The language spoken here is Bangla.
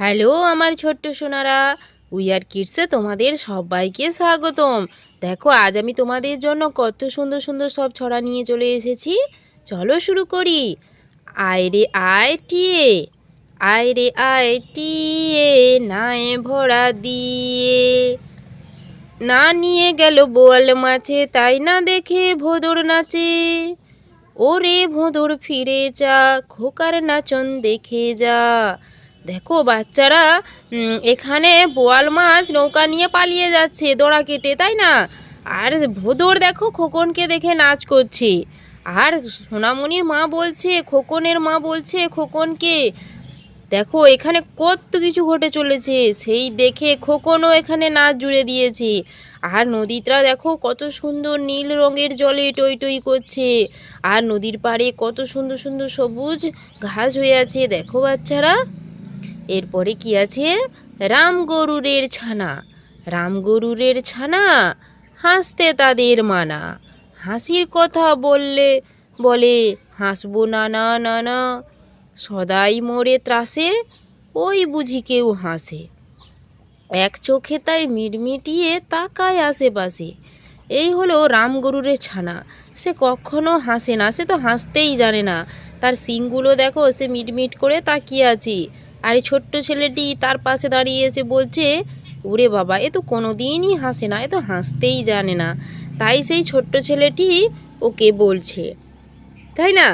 হ্যালো, আমার ছোট্ট সোনারা। উই আর কিডসে তোমাদের সবাইকে স্বাগতম। দেখো, আজ আমি তোমাদের জন্য কত সুন্দর সুন্দর সব ছড়া নিয়ে চলে এসেছি। চলো শুরু করি। আয় রে, আয় টিয়ে। আয় রে, আয় টিয়ে, নায়ে ভরা দিয়ে। না নিয়ে গেল বোয়াল মাছে, তাই না দেখে ভোদর নাচে। ওরে ভোঁদর, ফিরে যা, খোকার নাচন দেখে যা। দেখো, বাচ্চারা এখানে বোয়াল মাছ নৌকা নিয়ে পালিয়ে যাচ্ছে দড়া কেটে, তাই না? আর ভোদর দেখো, খোকনকে দেখে নাচ করছে। আর সোনামণির মা বলছে, খোকনের মা বলছে, খোকনকে, দেখো, এখানে কত কিছু ঘটে চলেছে, সেই দেখে খোকনও এখানে নাচ জুড়ে দিয়েছে। আর নদীটা দেখো, কত সুন্দর নীল রঙের জলে টই টই করছে। আর নদীর পাড়ে কত সুন্দর সুন্দর সবুজ ঘাস হয়ে আছে, দেখো বাচ্চারা। এরপরে কি আছে? রাম গরুরের ছানা। রাম গরুরের ছানা হাসতে তাদের মানা। হাসির কথা বললে বলে, হাসবো না না না না। সদাই মোরে ত্রাসে, ওই বুঝি কেউ হাসে। এক চোখে তাই মিটমিটিয়ে তাকায় আশেপাশে। এই হলো রাম গরুরের ছানা। সে কখনো হাসে না, সে তো হাসতেই জানে না। তার সিংগুলো দেখো, সে মিটমিট করে তাকিয়ে আছে। আর এই ছোট্ট ছেলেটি তার পাশে দাঁড়িয়ে এসে বলছে, ওরে বাবা, এ তো কোনো দিনই হাসে না, এ তো হাসতেই জানে না। তাই সেই ছোট্ট ছেলেটি ওকে বলছে। তাই না?